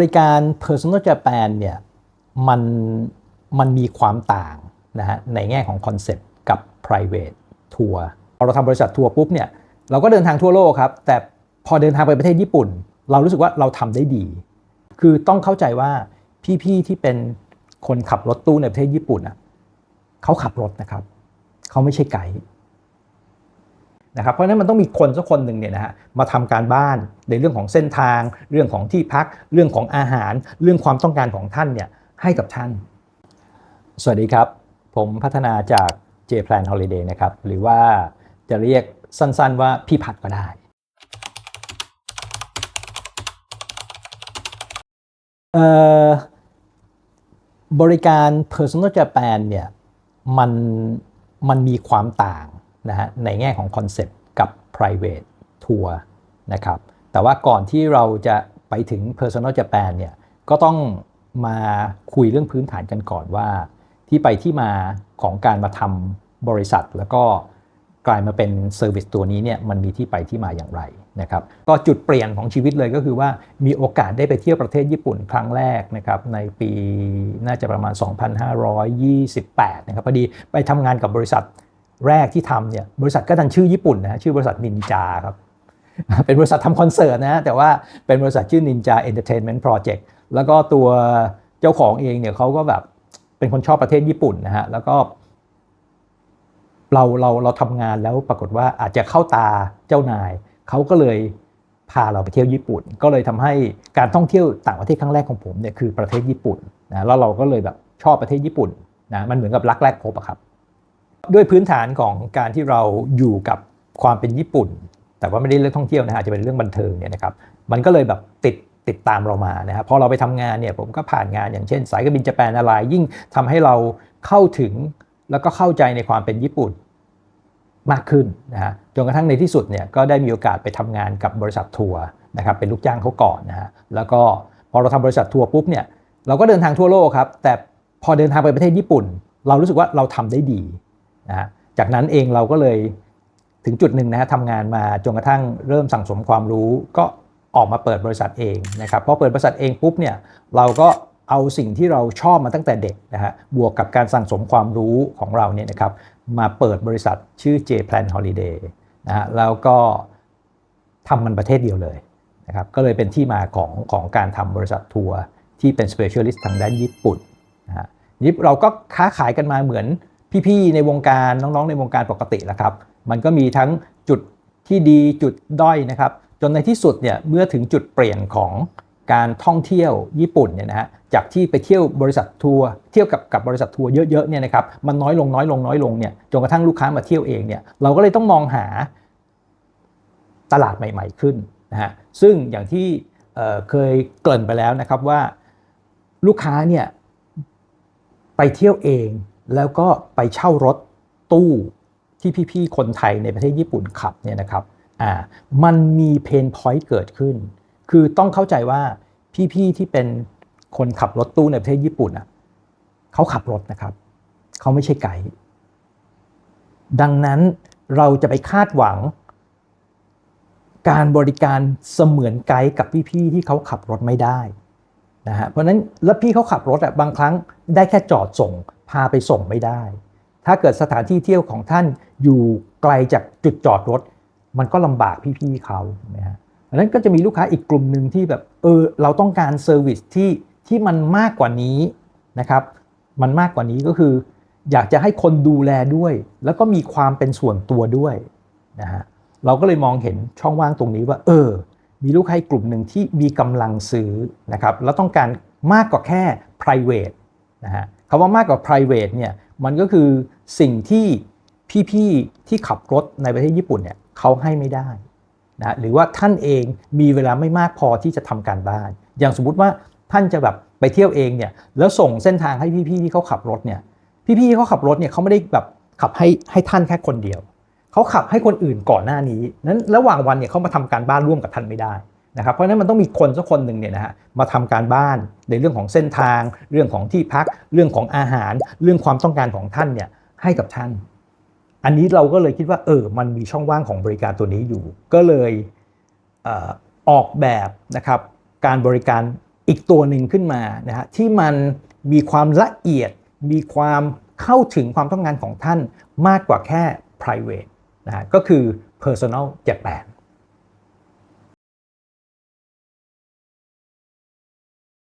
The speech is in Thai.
บริการ Personal Japan เนี่ยมันมันมีความต่างนะฮะในแง่ของคอนเซปต์กับ private tour พอเราทำบริษัททัวร์ปุ๊บเนี่ยเราก็เดินทางทั่วโลกครับ แต่พอเดินทางไปประเทศญี่ปุ่น เรารู้สึกว่าเราทำได้ดี คือต้องเข้าใจว่าพี่ๆที่เป็นคนขับรถตู้ในประเทศญี่ปุ่นอะเขาขับรถนะครับ เขาไม่ใช่ไกด์ นะครับเพราะฉะนั้นมันต้องมีคนสักคนหนึ่งเนี่ยนะฮะมาทำการบ้านในเรื่องของเส้นทาง เรื่องของที่พัก เรื่องของอาหาร เรื่องความต้องการของท่านเนี่ยให้กับท่าน สวัสดีครับ ผมพัฒนาจาก J Plan Holiday นะครับหรือว่าจะเรียกสั้นๆว่าพี่ผัดก็ได้เอ่อบริการ Personal Japan เนี่ยมันมันมีความต่าง นะฮะในแง่ของคอนเซปต์กับ private tour นะครับแต่ว่าก่อนที่เราจะไปถึง Personal Japan เนี่ยก็ต้องมาคุยเรื่องพื้นฐานกันก่อนว่า ที่ไปที่มาของการมาทำบริษัท แล้วก็กลายมาเป็นเซอร์วิสตัวนี้เนี่ยมันมีที่ไปที่มาอย่างไรนะครับก็จุดเปลี่ยนของชีวิตเลยก็คือว่ามีโอกาสได้ไปเที่ยวประเทศญี่ปุ่นครั้งแรกนะครับในปีน่าจะประมาณ 2528 นะครับพอดีไปทำงานกับบริษัท แรกที่ทำเนี่ยบริษัทก็ดันชื่อญี่ปุ่นนะชื่อบริษัทนินจาครับ เป็นบริษัททำคอนเสิร์ตนะแต่ว่าเป็นบริษัทชื่อ Ninja Entertainment Project แล้วก็ตัวเจ้าของเองเนี่ยเขาก็แบบเป็นคนชอบประเทศญี่ปุ่นนะฮะแล้วก็ เราเราเราทำงานแล้วปรากฏว่าอาจจะเข้าตาเจ้านายเขาก็เลยพาเราไปเที่ยวญี่ปุ่น ก็เลยทำให้การท่องเที่ยวต่างประเทศครั้งแรกของผมเนี่ยคือประเทศญี่ปุ่นนะแล้วเราก็เลยแบบชอบประเทศญี่ปุ่นนะมันเหมือนกับรักแรกพบอะครับ ด้วยพื้นฐานของการที่เราอยู่กับความเป็นญี่ปุ่น แต่ว่าไม่ได้เรื่องท่องเที่ยวนะฮะจะเป็นเรื่องบันเทิงเนี่ยนะครับมันก็เลยแบบติดติดตามเรามานะครับพอเราไปทำงานเนี่ยผมก็ผ่านงานอย่างเช่น สายการบินญี่ปุ่นอะไรยิ่งทำให้เราเข้าถึงแล้วก็เข้าใจในความเป็นญี่ปุ่นมากขึ้นนะฮะจนกระทั่งในที่สุดเนี่ยก็ได้มีโอกาสไปทำงานกับบริษัททัวร์นะครับเป็นลูกจ้างเขาก่อนนะฮะแล้วก็พอเราทำบริษัททัวร์ปุ๊บเนี่ยเราก็เดินทางทั่วโลกครับแต่พอเดินทางไปประเทศญี่ปุ่น เรารู้สึกว่าเราทำได้ดี นะฮะจากนั้นเองเราก็เลยถึงจุดหนึ่งนะฮะทำงานมาจนกระทั่งเริ่มสั่งสมความรู้ก็ออกมาเปิดบริษัทเองนะครับพอเปิดบริษัทเองปุ๊บเนี่ยเราก็เอาสิ่งที่เราชอบมาตั้งแต่เด็กนะฮะบวกกับการสั่งสมความรู้ของเราเนี่ยนะครับมาเปิดบริษัทชื่อ J Plan Holiday นะฮะแล้วก็ทำมันประเทศเดียวเลยนะครับก็เลยเป็นที่มาของของการทำบริษัททัวร์ที่เป็น specialist ทางด้านญี่ปุ่นนะฮะนี่เราก็ค้าขายกันมาเหมือน พี่ๆในวงการน้องๆในวงการปกติแหละครับ มันก็มีทั้งจุดที่ดีจุดด้อยนะครับ จนในที่สุดเนี่ยเมื่อถึงจุดเปลี่ยนของการท่องเที่ยวญี่ปุ่นเนี่ยนะฮะจากที่ไปเที่ยวบริษัททัวร์เที่ยวกับกับบริษัททัวร์เยอะๆเนี่ยนะครับมันน้อยลงน้อยลงน้อยลงเนี่ยจนกระทั่งลูกค้ามาเที่ยวเองเนี่ยเราก็เลยต้องมองหาตลาดใหม่ ๆขึ้นนะฮะซึ่งอย่างที่เเคยเกริ่นไปแล้วนะครับว่าลูกค้าเนี่ยไปเที่ยวเอง แล้วก็ไปเช่ารถตู้ที่พี่ๆคนไทยในประเทศญี่ปุ่นขับเนี่ยนะครับอ่ามันมีเพนพอยต์เกิดขึ้น คือต้องเข้าใจว่าพี่ๆที่เป็นคนขับรถตู้ในประเทศญี่ปุ่นอะเขาขับรถนะครับ เขาไม่ใช่ไกด์ดังนั้นเราจะไปคาดหวัง การบริการเสมือนไกด์กับพี่ๆที่เขาขับรถไม่ได้นะฮะเพราะนั้นแล้วพี่เขาขับรถอะบางครั้งได้แค่จอดส่ง พาไปส่งไม่ได้ ถ้าเกิดสถานที่เที่ยวของท่านอยู่ไกลจากจุดจอดรถ มันก็ลำบากพี่ๆเขานะฮะดังนั้นก็จะมีลูกค้าอีกกลุ่มหนึ่งที่แบบเออเราต้องการเซอร์วิสที่ที่มันมากกว่านี้นะครับ มันมากกว่านี้ก็คือ อยากจะให้คนดูแลด้วย แล้วก็มีความเป็นส่วนตัวด้วยนะฮะเราก็เลยมองเห็นช่องว่างตรงนี้ว่า เออ มีลูกค้าอีกกลุ่มหนึ่งที่มีกำลังซื้อนะครับแล้วต้องการมากกว่าแค่ private นะฮะ คำว่ามากกว่า private เนี่ยมันก็คือสิ่งที่พี่ๆที่ขับรถในประเทศญี่ปุ่นเนี่ยเขาให้ไม่ได้นะหรือว่าท่านเองมีเวลาไม่มากพอที่จะทำการบ้าน อย่างสมมุติว่าท่านจะแบบไปเที่ยวเองเนี่ยแล้วส่งเส้นทางให้พี่ๆที่เขาขับรถเนี่ยพี่ๆที่เขาขับรถเนี่ยเขาไม่ได้แบบขับให้ให้ท่านแค่คนเดียว เขาขับให้คนอื่นก่อนหน้านี้นั้นระหว่างวันเนี่ยเขามาทำการบ้านร่วมกับท่านไม่ได้ นะครับเพราะฉะนั้นมันต้องมีคนสักคนหนึ่งเนี่ยนะฮะมาทำการบ้านในเรื่องของเส้นทาง เรื่องของที่พัก เรื่องของอาหาร เรื่องความต้องการของท่านเนี่ยให้กับท่าน อันนี้เราก็เลยคิดว่าเออมันมีช่องว่างของบริการตัวนี้อยู่ ก็เลยเออออกแบบนะครับการบริการอีกตัวหนึ่งขึ้นมานะฮะที่มันมีความละเอียดมีความเข้าถึงความต้องการของท่านมากกว่าแค่ private นะฮะก็คือ personal Japan